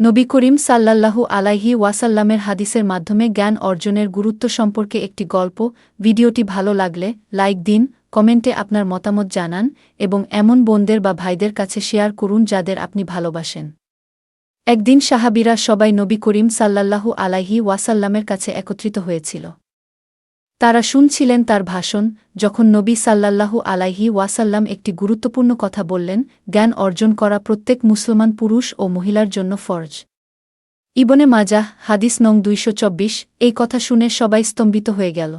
নবী করিম সাল্লাল্লাহু আলাইহি ওয়াসাল্লামের হাদিসের মাধ্যমে জ্ঞান অর্জনের গুরুত্ব সম্পর্কে একটি গল্প। ভিডিওটি ভালো লাগলে লাইক দিন, কমেন্টে আপনার মতামত জানান এবং এমন বোনদের বা ভাইদের কাছে শেয়ার করুন যাদের আপনি ভালোবাসেন। একদিন সাহাবিরা সবাই নবী করিম সাল্লাল্লাহু আলাইহি ওয়াসাল্লামের কাছে একত্রিত হয়েছিল। তারা শুনছিলেন তার ভাষণ, যখন নবী সাল্লাল্লাহু আলাইহি ওয়াসাল্লাম একটি গুরুত্বপূর্ণ কথা বললেন, জ্ঞান অর্জন করা প্রত্যেক মুসলমান পুরুষ ও মহিলার জন্য ফরজ। ইবনে মাজাহ, হাদিস নং দুইশ চব্বিশ, এই কথা শুনে সবাই স্তম্ভিত হয়ে গেল।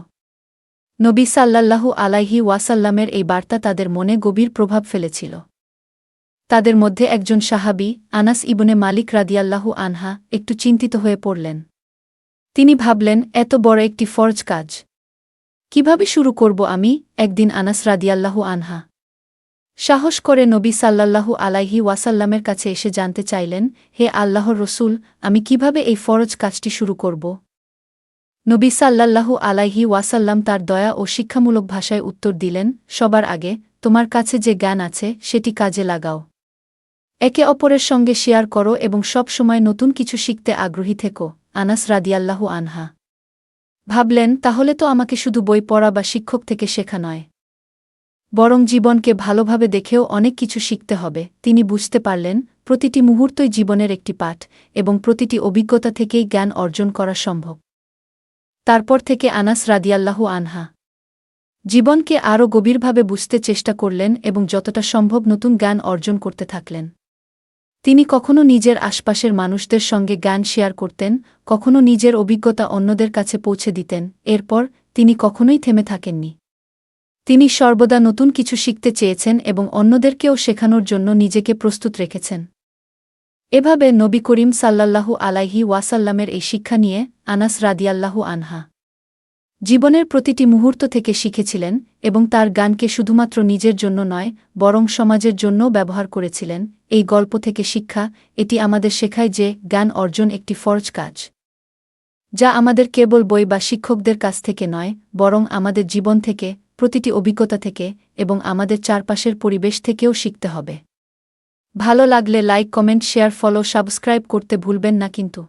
নবী সাল্লাল্লাহু আলাইহি ওয়াসাল্লামের এই বার্তা তাদের মনে গভীর প্রভাব ফেলেছিল। তাদের মধ্যে একজন সাহাবি, আনাস ইবনে মালিক রাদিয়াল্লাহু আনহা, একটু চিন্তিত হয়ে পড়লেন। তিনি ভাবলেন, এত বড় একটি ফরজ কাজ। কীভাবে শুরু করব আমি? একদিন আনাস রাদিয়াল্লাহু আনহা। সাহস করে নবী সাল্লাল্লাহু আলাইহি ওয়াসাল্লামের কাছে এসে জানতে চাইলেন, হে আল্লাহর রসুল, আমি কীভাবে এই ফরজ কাজটি শুরু করব? নবী সাল্লাল্লাহু আলাইহি ওয়াসাল্লাম তার দয়া ও শিক্ষামূলক ভাষায় উত্তর দিলেন, সবার আগে, তোমার কাছে যে জ্ঞান আছে, সেটি কাজে লাগাও। একে অপরের সঙ্গে শেয়ার করো এবং সব সময় নতুন কিছু শিখতে আগ্রহী থেকো। আনাস রাদিয়াল্লাহু আনহা। ভাবলেন, তাহলে তো আমাকে শুধু বই পড়া বা শিক্ষক থেকে শেখা নয়। বরং জীবনকে ভালোভাবে দেখেও অনেক কিছু শিখতে হবে। তিনি বুঝতে পারলেন, প্রতিটি মুহূর্তই জীবনের একটি পাঠ এবং প্রতিটি অভিজ্ঞতা থেকেই জ্ঞান অর্জন করা সম্ভব। তারপর থেকে আনাস রাদিয়াল্লাহু আনহা জীবনকে আরও গভীরভাবে বুঝতে চেষ্টা করলেন এবং যতটা সম্ভব নতুন জ্ঞান অর্জন করতে থাকলেন। তিনি কখনো নিজের আশপাশের মানুষদের সঙ্গে জ্ঞান শেয়ার করতেন, কখনো নিজের অভিজ্ঞতা অন্যদের কাছে পৌঁছে দিতেন, এরপর তিনি কখনোই থেমে থাকেননি। তিনি সর্বদা নতুন কিছু শিখতে চেয়েছেন এবং অন্যদেরকেও শেখানোর জন্য নিজেকে প্রস্তুত রেখেছেন। এভাবে নবী করিম সাল্লাল্লাহু আলাইহি ওয়াসাল্লামের এই শিক্ষা নিয়ে আনাস রাদিয়াল্লাহু আনহা জীবনের প্রতিটি মুহূর্ত থেকে শিখেছিলেন এবং তার গানকে শুধুমাত্র নিজের জন্য নয়, বরং সমাজের জন্যও ব্যবহার করেছিলেন এই গল্প থেকে শিক্ষা, এটি আমাদের শেখায় যে জ্ঞান অর্জন একটি ফরজ কাজ। যা আমাদের কেবল বই বা শিক্ষকদের কাছ থেকে নয়, বরং আমাদের জীবন থেকে, প্রতিটি অভিজ্ঞতা থেকে, এবং আমাদের চারপাশের পরিবেশ থেকেও শিখতে হবে। ভালো লাগলে like, comment, share, follow, subscribe করতে ভুলবেন না কিন্তু।